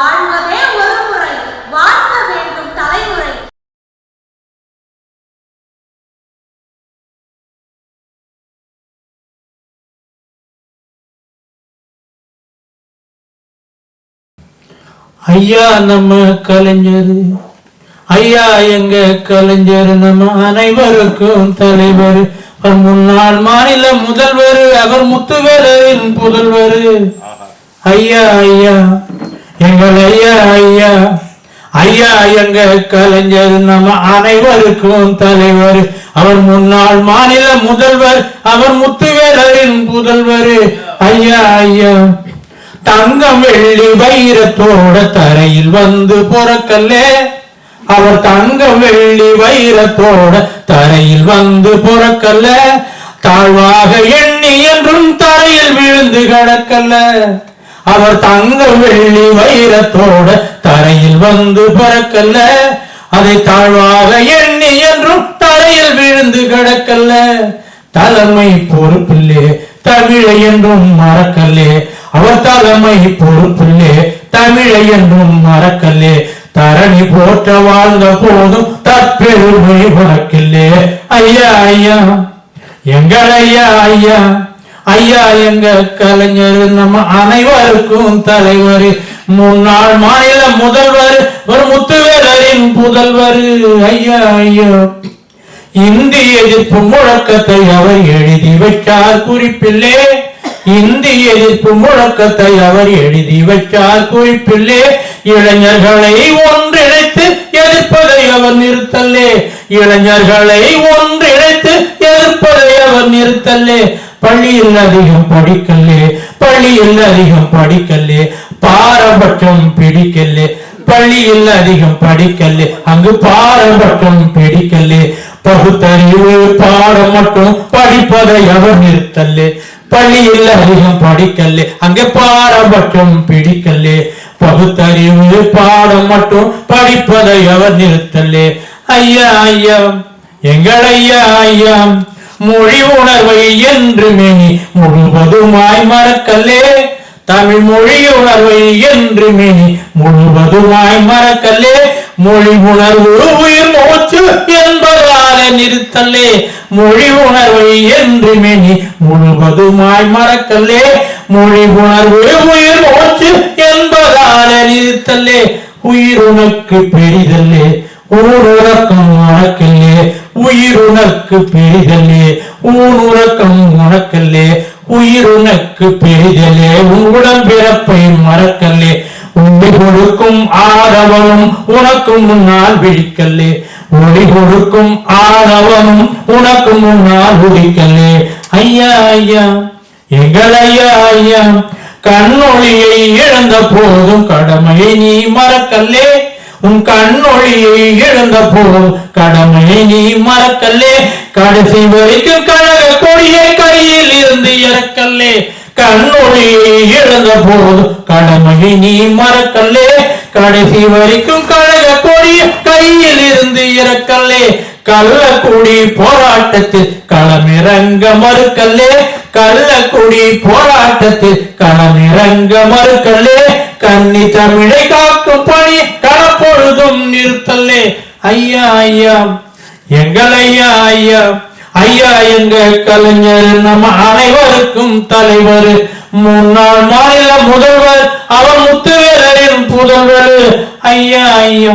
வாழ்வதே ஒரு முறை வாழ்த்த வேண்டும் தலைமுறை. ஐயா நம்ம கலைஞர் ஐயா எங்க கலைஞர் நம்ம அனைவருக்கும் தலைவர். அவர் முன்னாள் மாநில முதல்வர் அவர் முத்துவேலரின் புதல்வர். ஐயா ஐயா. எங்கள் ஐயா ஐயா ஐயா எங்க கலைஞர் நம்ம அனைவருக்கும் தலைவர். அவர் முன்னாள் மாநில முதல்வர் அவர் முத்துவேலரின் புதல்வர். ஐயா ஐயா. தங்கம் வெள்ளி வைரத்தோட தரையில் வந்து பொறக்கல்லே. அவர் தங்கம் வெள்ளி வைரத்தோட தரையில் வந்து பொறக்கல்ல. தாழ்வாக எண்ணி என்றும் தரையில் விழுந்து கிடக்கல்ல. அவர் தங்க வெள்ளி வைரத்தோட தரையில் வந்து பறக்கல்ல. அதை தாழ்வாக எண்ணி என்றும் தரையில் விழுந்து கிடக்கல்ல. தலைமை பொறுப்பில்லே தமிழை என்றும் மறக்கல்லே. அவர் தலைமை பொறுப்பில்லே தமிழை என்றும் மறக்கல்லே. தரணி போற்ற வாழ்ந்த போதும் தற்பெருமை உனக்கில்லே. ஐயா ஐயா எங்கள் ஐயா ஐயா. ஐயா எங்க கலைஞர் நம்ம அனைவருக்கும் தலைவர். முன்னாள் மாநில முதல்வர் ஒரு முத்துவேலரின் புதல்வர். ஐயா ஐயா. இந்தி எதிர்ப்பு முழக்கத்தை அவர் எழுதி வைத்தார் குறிப்பில்லே. இந்தி எதிர்ப்பு முழக்கத்தை அவர் எழுதி வைத்தார் குறிப்பில்லே. இளைஞர்களை ஒன்றிணைத்து எதிர்ப்பதை அவர் நிறுத்தல்லே. இளைஞர்களை ஒன்றிணைத்து எதிர்ப்பதை அவர் நிறுத்தல்லே. பள்ளியில் அதிகம் படிக்கல்லே பள்ளியில் அதிகம் படிக்கல்லே பாரபட்சம் பிடிக்கல்லே பள்ளியில் அதிகம் படிக்கல்லே அங்கு பாரபட்சம் பிடிக்கல்லே. பகுத்தறிவு பாடம் மட்டும் படிப்பதை அவர் நிறுத்தல்லே. பள்ளியில் அதிகம் படிக்கல்லே அங்கே பாரபட்சம் பிடிக்கல்லே. பகுத்தறிவு பாடம் மட்டும் படிப்பதை அவர் நிறுத்தல்லே. ஐயா ஐயா எங்கள் ஐயா ஐயா. மொழி உணர்வை என்றுமே முழுவதுமாய் மறக்கல்லே. தமிழ் மொழி உணர்வை என்றுமே முழுவதுமாய் மறக்கல்லே. மொழி உணர்வு உயிர் மூச்சு என்பதால நிறுத்தல்லே. மொழி உணர்வை என்றுமே முழுவதுமாய் மறக்கல்லே. மொழி உணர்வு உயிர் மூச்சு என்பதால நிறுத்தல்லே. உயிர் உனக்கு பெரிதல்லே. ஊருறக்கம் மறக்கல்லே உயிர் உனக்கு பேதலே உன் உறக்கம் உனக்கல்லே. உயிர் உனக்கு பெரிதலே உன்னுடன் பிறப்பை மறக்கல்லே. ஒளி கொடுக்கும் ஆரவனும் உனக்கு முன்னால் விழிக்கல்லே. ஒளி கொடுக்கும் ஆரவனும் உனக்கு முன்னால் விழிக்கல்லே. ஐயா ஐயா எங்களையா ஐயா ஐயா கண்ணொளியை இழந்த போதும் கடமையை நீ மறக்கல்லே. உன் கண்ணொளியை இழந்த போதும் கடமையை நீ மறக்கல்லே. கடைசி வரைக்கும் கழக கொடியை கையில் இருந்து இறக்கல்லே. கண்ணொளியை இழந்த போதும் கடமையை நீ மறக்கல்லே. கடைசி வரைக்கும் கழக கொடிய கையில் இருந்து இறக்கல்லே. கள்ளக்குடி போராட்டத்தில் களமிறங்க மறுக்கல்லே. கள்ளக்குடி போராட்டத்தில் களமிறங்க மறுக்கல்லே. கன்னி தமிழை காக்கும் பணி பொழுதும் நிறுத்தல்லே. ஐயா ஐயா எங்கள் ஐயா ஐயா ஐயா எங்க கலைஞர் நம்ம அனைவருக்கும் தலைவர். முன்னாள் மாநில முதல்வர் அவர் முத்துவேலரின் புதல்வர். ஐயா ஐயா.